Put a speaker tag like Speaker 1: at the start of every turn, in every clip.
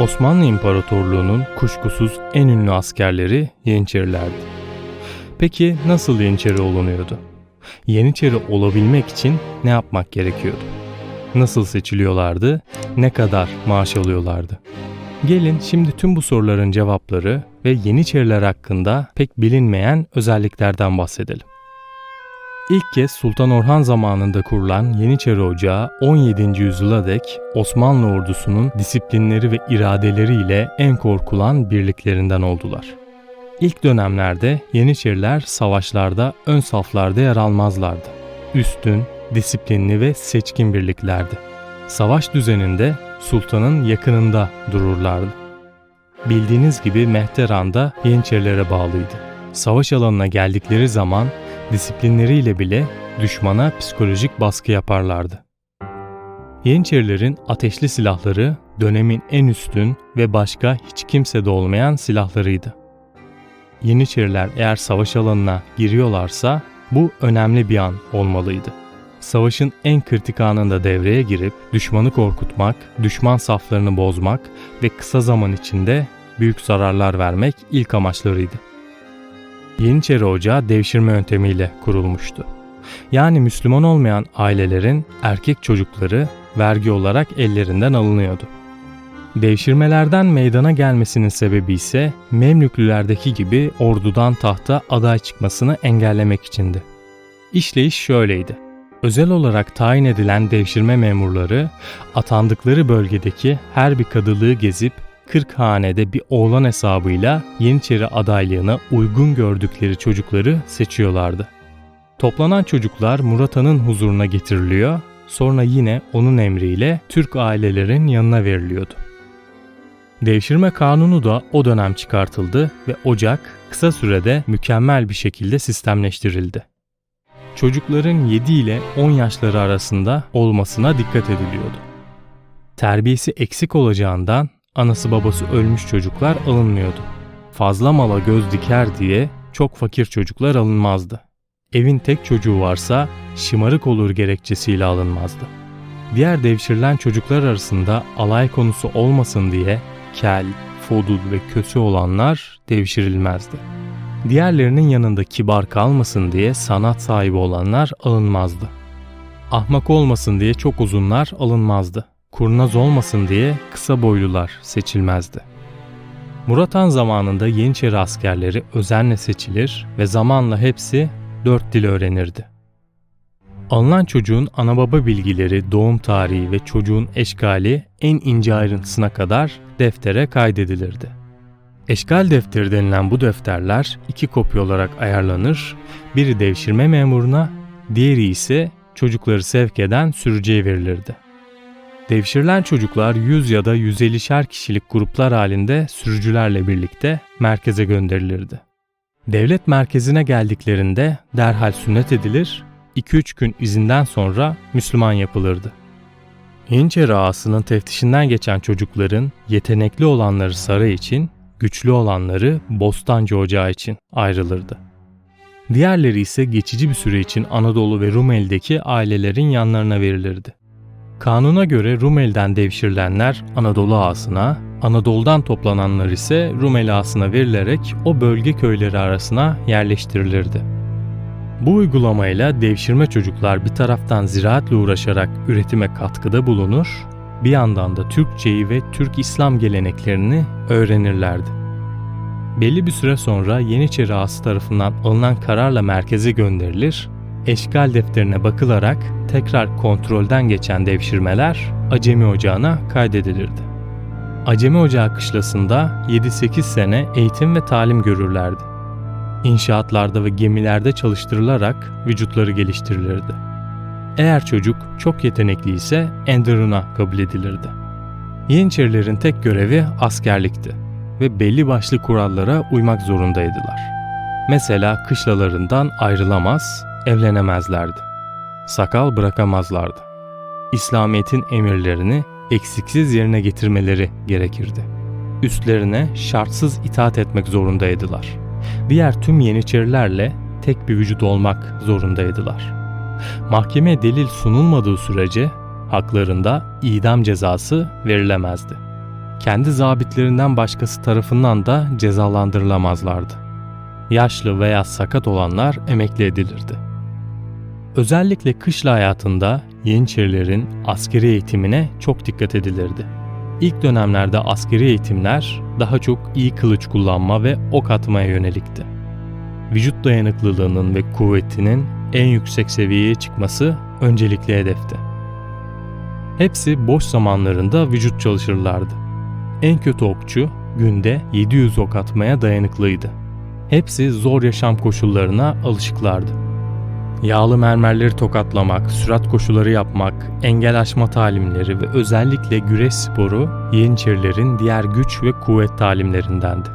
Speaker 1: Osmanlı İmparatorluğu'nun kuşkusuz en ünlü askerleri Yeniçerilerdi. Peki nasıl Yeniçeri olunuyordu? Yeniçeri olabilmek için ne yapmak gerekiyordu? Nasıl seçiliyorlardı? Ne kadar maaş alıyorlardı? Gelin şimdi tüm bu soruların cevapları ve Yeniçeriler hakkında pek bilinmeyen özelliklerden bahsedelim. İlk kez Sultan Orhan zamanında kurulan Yeniçeri Ocağı 17. yüzyıla dek Osmanlı ordusunun disiplinleri ve iradeleriyle en korkulan birliklerinden oldular. İlk dönemlerde Yeniçeriler savaşlarda ön saflarda yer almazlardı. Üstün, disiplinli ve seçkin birliklerdi. Savaş düzeninde sultanın yakınında dururlardı. Bildiğiniz gibi Mehteran'da Yeniçerilere bağlıydı. Savaş alanına geldikleri zaman disiplinleriyle bile düşmana psikolojik baskı yaparlardı. Yeniçerilerin ateşli silahları dönemin en üstün ve başka hiç kimsede olmayan silahlarıydı. Yeniçeriler eğer savaş alanına giriyorlarsa bu önemli bir an olmalıydı. Savaşın en kritik anında devreye girip düşmanı korkutmak, düşman saflarını bozmak ve kısa zaman içinde büyük zararlar vermek ilk amaçlarıydı. Yeniçeri Ocağı devşirme yöntemiyle kurulmuştu. Yani Müslüman olmayan ailelerin erkek çocukları vergi olarak ellerinden alınıyordu. Devşirmelerden meydana gelmesinin sebebi ise Memlüklülerdeki gibi ordudan tahta aday çıkmasını engellemek içindi. İşleyiş şöyleydi. Özel olarak tayin edilen devşirme memurları atandıkları bölgedeki her bir kadılığı gezip 40 hanede bir oğlan hesabıyla Yeniçeri adaylığına uygun gördükleri çocukları seçiyorlardı. Toplanan çocuklar Murat Han'ın huzuruna getiriliyor, sonra yine onun emriyle Türk ailelerin yanına veriliyordu. Devşirme kanunu da o dönem çıkartıldı ve Ocak kısa sürede mükemmel bir şekilde sistemleştirildi. Çocukların 7 ile 10 yaşları arasında olmasına dikkat ediliyordu. Terbiyesi eksik olacağından anası babası ölmüş çocuklar alınmıyordu. Fazla mala göz diker diye çok fakir çocuklar alınmazdı. Evin tek çocuğu varsa şımarık olur gerekçesiyle alınmazdı. Diğer devşirilen çocuklar arasında alay konusu olmasın diye kel, fodul ve kötü olanlar devşirilmezdi. Diğerlerinin yanında kibar kalmasın diye sanat sahibi olanlar alınmazdı. Ahmak olmasın diye çok uzunlar alınmazdı. Kurnaz olmasın diye kısa boylular seçilmezdi. Murat Han zamanında Yeniçeri askerleri özenle seçilir ve zamanla hepsi dört dil öğrenirdi. Alınan çocuğun ana baba bilgileri, doğum tarihi ve çocuğun eşkali en ince ayrıntısına kadar deftere kaydedilirdi. Eşkal defteri denilen bu defterler iki kopya olarak ayarlanır, biri devşirme memuruna, diğeri ise çocukları sevk eden sürücüye verilirdi. Devşirilen çocuklar 100 ya da 150'şer kişilik gruplar halinde sürücülerle birlikte merkeze gönderilirdi. Devlet merkezine geldiklerinde derhal sünnet edilir, 2-3 gün izinden sonra Müslüman yapılırdı. Yeniçeri ağasının teftişinden geçen çocukların yetenekli olanları saray için, güçlü olanları Bostancı Ocağı için ayrılırdı. Diğerleri ise geçici bir süre için Anadolu ve Rumeli'deki ailelerin yanlarına verilirdi. Kanuna göre Rumeli'den devşirilenler Anadolu ağasına, Anadolu'dan toplananlar ise Rumeli ağasına verilerek o bölge köyleri arasına yerleştirilirdi. Bu uygulamayla devşirme çocuklar bir taraftan ziraatle uğraşarak üretime katkıda bulunur, bir yandan da Türkçeyi ve Türk İslam geleneklerini öğrenirlerdi. Belli bir süre sonra Yeniçeri ağası tarafından alınan kararla merkeze gönderilir eşgal defterine bakılarak tekrar kontrolden geçen devşirmeler Acemi Ocağı'na kaydedilirdi. Acemi Ocağı kışlasında 7-8 sene eğitim ve talim görürlerdi. İnşaatlarda ve gemilerde çalıştırılarak vücutları geliştirilirdi. Eğer çocuk çok yetenekli ise Enderun'a kabul edilirdi. Yeniçerilerin tek görevi askerlikti ve belli başlı kurallara uymak zorundaydılar. Mesela kışlalarından ayrılamaz, evlenemezlerdi. Sakal bırakamazlardı. İslamiyet'in emirlerini eksiksiz yerine getirmeleri gerekirdi. Üstlerine şartsız itaat etmek zorundaydılar. Diğer tüm yeniçerilerle tek bir vücut olmak zorundaydılar. Mahkeme delil sunulmadığı sürece haklarında idam cezası verilemezdi. kendi zabitlerinden başkası tarafından da cezalandırılamazlardı. Yaşlı veya sakat olanlar emekli edilirdi. Özellikle kışla hayatında Yeniçerilerin askeri eğitimine çok dikkat edilirdi. İlk dönemlerde askeri eğitimler daha çok iyi kılıç kullanma ve ok atmaya yönelikti. Vücut dayanıklılığının ve kuvvetinin en yüksek seviyeye çıkması öncelikli hedefti. Hepsi boş zamanlarında vücut çalışırlardı. En kötü okçu günde 700 ok atmaya dayanıklıydı. Hepsi zor yaşam koşullarına alışıklardı. Yağlı mermerleri tokatlamak, sürat koşuları yapmak, engel aşma talimleri ve özellikle güreş sporu Yeniçerilerin diğer güç ve kuvvet talimlerindendi.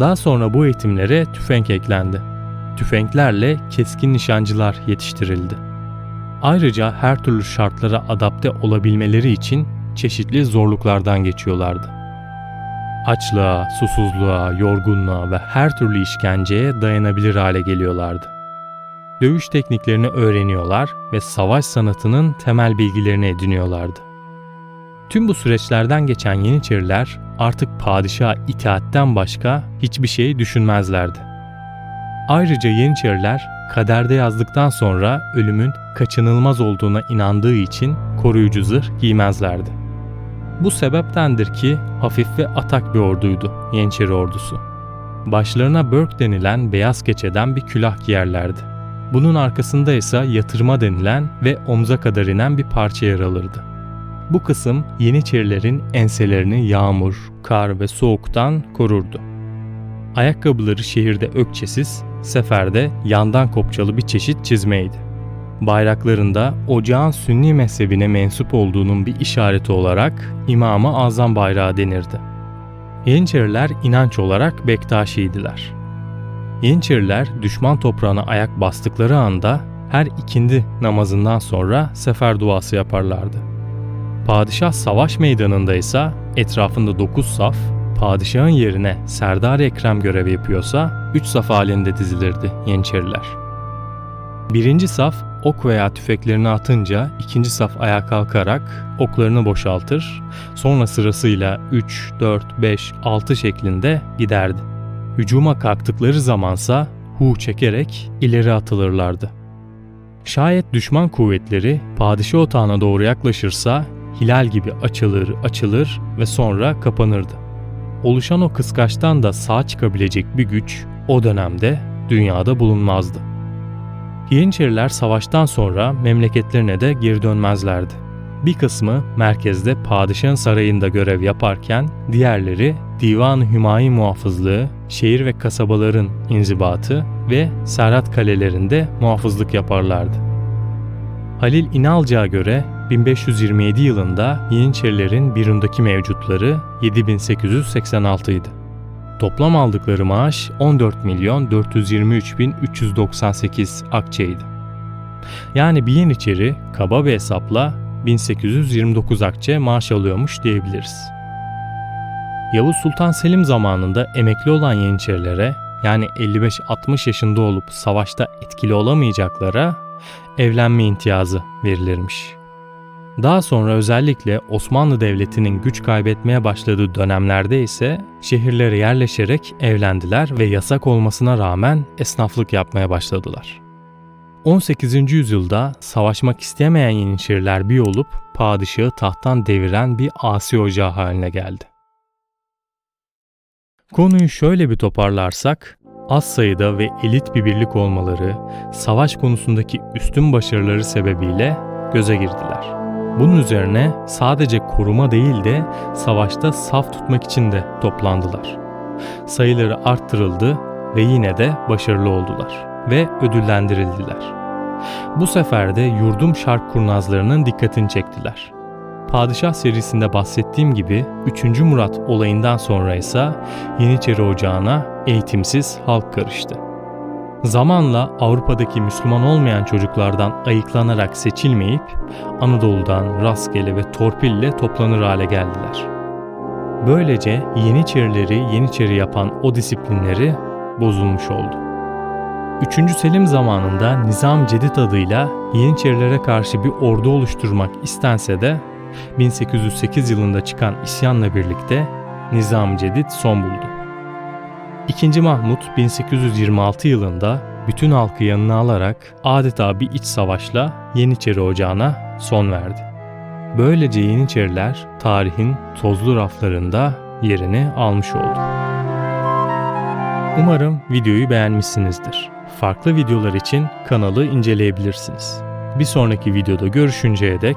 Speaker 1: Daha sonra bu eğitimlere tüfek eklendi. Tüfeklerle keskin nişancılar yetiştirildi. Ayrıca her türlü şartlara adapte olabilmeleri için çeşitli zorluklardan geçiyorlardı. Açlığa, susuzluğa, yorgunluğa ve her türlü işkenceye dayanabilir hale geliyorlardı. Dövüş tekniklerini öğreniyorlar ve savaş sanatının temel bilgilerini ediniyorlardı. Tüm bu süreçlerden geçen Yeniçeriler artık padişaha itaatten başka hiçbir şey düşünmezlerdi. Ayrıca Yeniçeriler kaderde yazdıktan sonra ölümün kaçınılmaz olduğuna inandığı için koruyucu zırh giymezlerdi. Bu sebeptendir ki hafif ve atak bir orduydu Yeniçeri ordusu. Başlarına börk denilen beyaz keçeden bir külah giyerlerdi. Bunun arkasında ise yatırma denilen ve omza kadar inen bir parça yer alırdı. Bu kısım Yeniçerilerin enselerini yağmur, kar ve soğuktan korurdu. Ayakkabıları şehirde ökçesiz, seferde yandan kopçalı bir çeşit çizmeydi. Bayraklarında ocağın sünni mezhebine mensup olduğunun bir işareti olarak İmam-ı Azam bayrağı denirdi. Yeniçeriler inanç olarak Bektaşiydiler. Yeniçeriler düşman toprağına ayak bastıkları anda her ikindi namazından sonra sefer duası yaparlardı. Padişah savaş meydanında ise etrafında 9 saf, padişahın yerine Serdar Ekrem görev yapıyorsa 3 saf halinde dizilirdi Yeniçeriler. Birinci saf ok veya tüfeklerini atınca ikinci saf ayağa kalkarak oklarını boşaltır, sonra sırasıyla 3, 4, 5, 6 şeklinde giderdi. Hücuma kalktıkları zamansa hu çekerek ileri atılırlardı. Şayet düşman kuvvetleri padişah otağına doğru yaklaşırsa hilal gibi açılır açılır ve sonra kapanırdı. Oluşan o kıskaçtan da sağ çıkabilecek bir güç o dönemde dünyada bulunmazdı. Yeniçeriler savaştan sonra memleketlerine de geri dönmezlerdi. Bir kısmı merkezde padişahın sarayında görev yaparken diğerleri Divan-ı Hümayi muhafızlığı, şehir ve kasabaların inzibatı ve Serhat kalelerinde muhafızlık yaparlardı. Halil İnalcı'ya göre 1527 yılında Yeniçerilerin Birun'daki mevcutları 7886 idi. Toplam aldıkları maaş 14 milyon 423 bin 398 akçeydi. Yani bir Yeniçeri kaba bir hesapla 1829 akçe maaş alıyormuş diyebiliriz. Yavuz Sultan Selim zamanında emekli olan Yeniçerilere yani 55-60 yaşında olup savaşta etkili olamayacaklara evlenme imtiyazı verilirmiş. Daha sonra özellikle Osmanlı Devleti'nin güç kaybetmeye başladığı dönemlerde ise şehirlere yerleşerek evlendiler ve yasak olmasına rağmen esnaflık yapmaya başladılar. 18. yüzyılda savaşmak istemeyen Yeniçeriler bir olup padişahı tahttan deviren bir asi ocağı haline geldi. Konuyu şöyle bir toparlarsak, az sayıda ve elit bir birlik olmaları, savaş konusundaki üstün başarıları sebebiyle göze girdiler. Bunun üzerine sadece koruma değil de savaşta saf tutmak için de toplandılar. Sayıları arttırıldı ve yine de başarılı oldular ve ödüllendirildiler. Bu sefer de yurdum şark kurnazlarının dikkatini çektiler. Padişah serisinde bahsettiğim gibi 3. Murat olayından sonra ise Yeniçeri Ocağı'na eğitimsiz halk karıştı. Zamanla Avrupa'daki Müslüman olmayan çocuklardan ayıklanarak seçilmeyip Anadolu'dan rastgele ve torpille toplanır hale geldiler. Böylece Yeniçerileri Yeniçeri yapan o disiplinleri bozulmuş oldu. 3. Selim zamanında Nizam Cedid adıyla Yeniçerilere karşı bir ordu oluşturmak istense de 1808 yılında çıkan isyanla birlikte Nizam Cedid son buldu. İkinci Mahmut 1826 yılında bütün halkı yanına alarak adeta bir iç savaşla Yeniçeri Ocağı'na son verdi. Böylece Yeniçeriler tarihin tozlu raflarında yerini almış oldu. Umarım videoyu beğenmişsinizdir. Farklı videolar için kanalı inceleyebilirsiniz. Bir sonraki videoda görüşünceye dek